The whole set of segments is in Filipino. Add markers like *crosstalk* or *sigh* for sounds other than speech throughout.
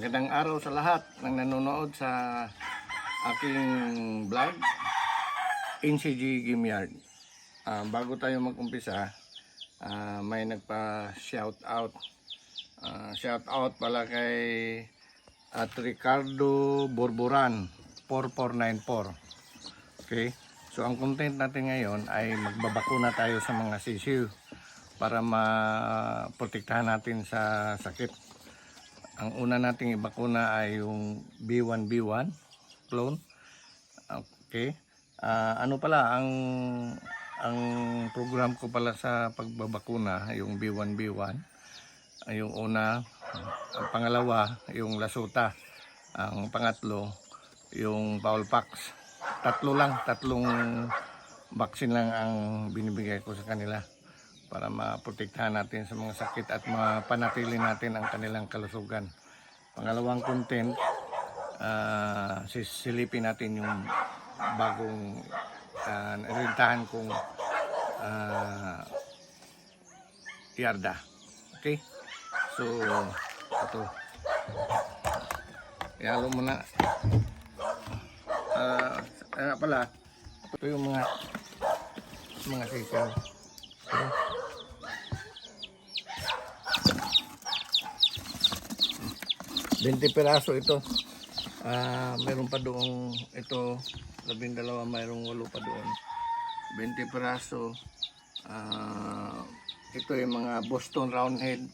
magandang araw sa lahat ng nanonood sa aking vlog NCG Game Yard. Ah, bago tayo mag-umpisa, ah, may nagpa-shout out. Ah, shout out pala kay at Ricardo Borboran 4494. Okay? So ang content natin ngayon ay magbabakuna tayo sa mga sisiw para maprotektahan natin sa sakit. Ang una nating ibakuna ay yung B1B1 clone. Okay. Ah, ano pala ang ang program ko pala sa pagbabakuna yung B1B1 ay yung una ang pangalawa yung lasuta ang pangatlo yung Paulpax tatlo lang tatlong vaccine lang ang binibigay ko sa kanila para maprotektahan natin sa mga sakit at mapanatili natin ang kanilang kalusugan. Pangalawang content, ah, sisilipin natin yung bagong uh, rentahan kong ah, yarda. Okay? So, ito. Ihalo mo na. Uh, pala, ito yung mga mga sikaw. 20 piraso ito. Ah, mayroon pa doong ito, labing dalawa, mayroong walo pa doon. 20 piraso. Ah, ito yung mga Boston Roundhead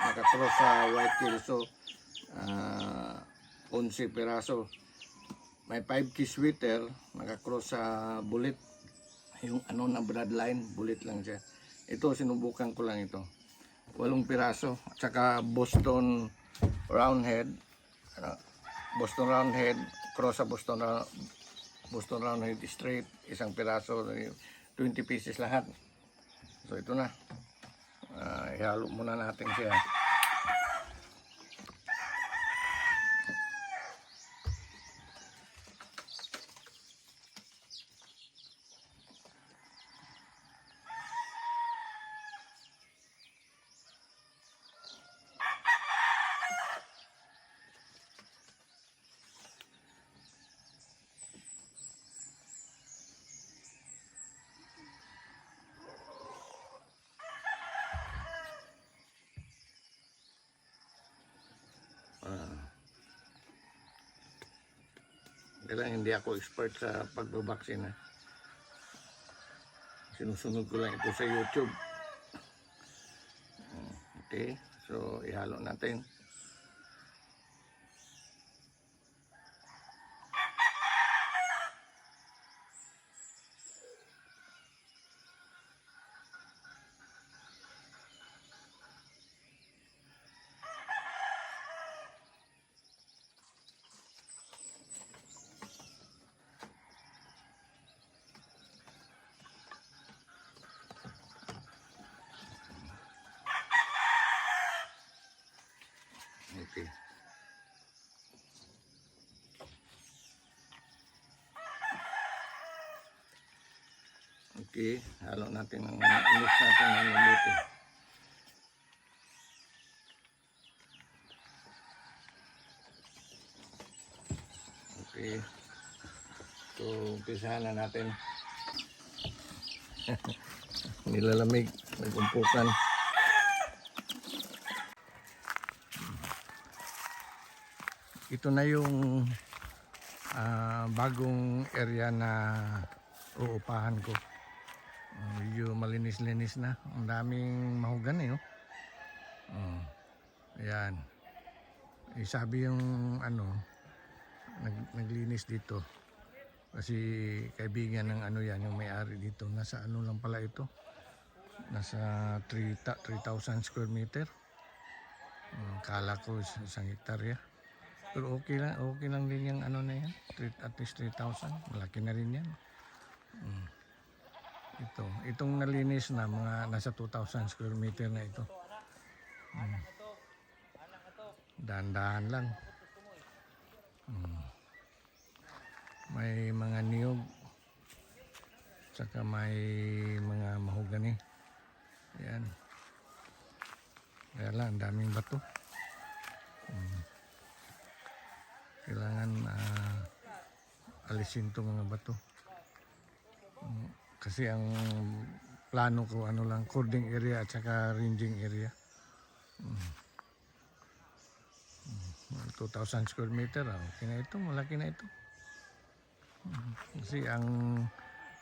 nakacross sa White Kelso. Ah, 11 piraso. May 5 key sweater nakacross sa bullet. Yung ano na bloodline, bullet lang siya. Ito, sinubukan ko lang ito. Walong piraso. At saka Boston Roundhead. Ano, Boston Roundhead, cross sa Boston, Boston Roundhead straight. Isang piraso, 20 pieces lahat. So ito na. Ah, ihalo muna natin siya. Kaya hindi ako expert sa pagbabaksin. Ha. Sinusunod ko lang ito sa YouTube. Hmm, Okay, so ihalo natin. Okay. Okay, halo natin ng mix natin ng mabuti. Okay. So, umpisahan na natin. *laughs* Nilalamig, nagumpukan. ito na yung ah, bagong area na uupahan ko. Medyo malinis-linis na. Ang daming mahugan eh. Oh. Oh, ayan. Eh, sabi yung ano, nag, naglinis dito. Kasi kaibigan ng ano yan, yung may-ari dito. Nasa ano lang pala ito. Nasa 3 ta- 3,000 square meter. Uh, kala ko is- isang hektarya. Pero okay lang, okay lang din yung ano na yan. At least 3,000. Malaki na rin yan. Mm. Ito. Itong nalinis na mga nasa 2,000 square meter na ito. Mm. Dahan-dahan lang. Mm. May mga niyog. Tsaka may mga mahogani. Yan. Kaya lang, ang daming bato. Mm. kailangan ah, alisin to mga bato. Mm, Kasi ang plano ko ano lang, cording area at saka ranging area. Mm. Mm, 2,000 square meter, ah, okay na ito, malaki na ito. Mm, Kasi ang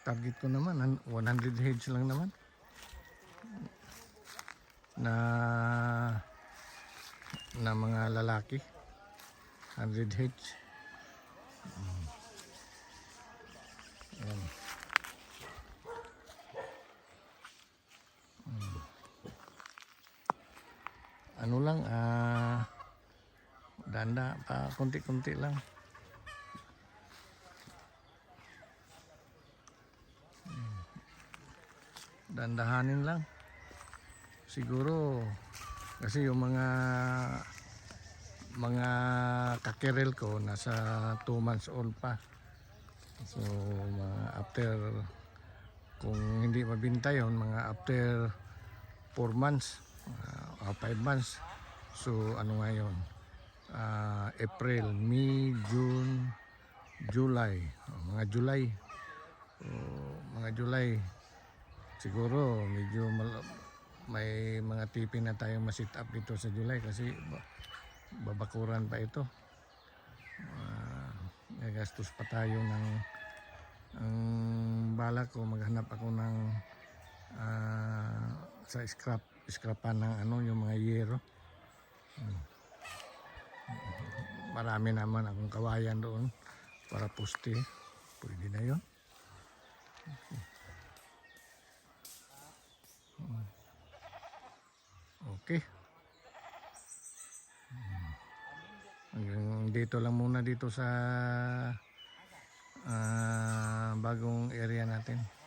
target ko naman, han- 100 heads lang naman. Na na mga lalaki. 100 heads. Ano lang, ah, danda pa, konti-konti lang. Mm. Dandahanin lang. Siguro, kasi yung mga mga kakirel ko nasa 2 months old pa. So, mga after kung hindi mabinta yon mga after 4 months uh, or 5 months. So, ano nga yun? Ah, April, May, June, July. Oh, mga July. So, mga July. Siguro, medyo may mga tipin na tayong masit up dito sa July kasi ba- babakuran pa ito. May gastos pa tayo ng ang bala ko maghanap ako ng ah, sa scrap scrapan ng ano yung mga yero. Marami naman akong kawayan doon para poste. Pwede na yun. Okay. Dito lang muna dito sa ah, bagong area natin.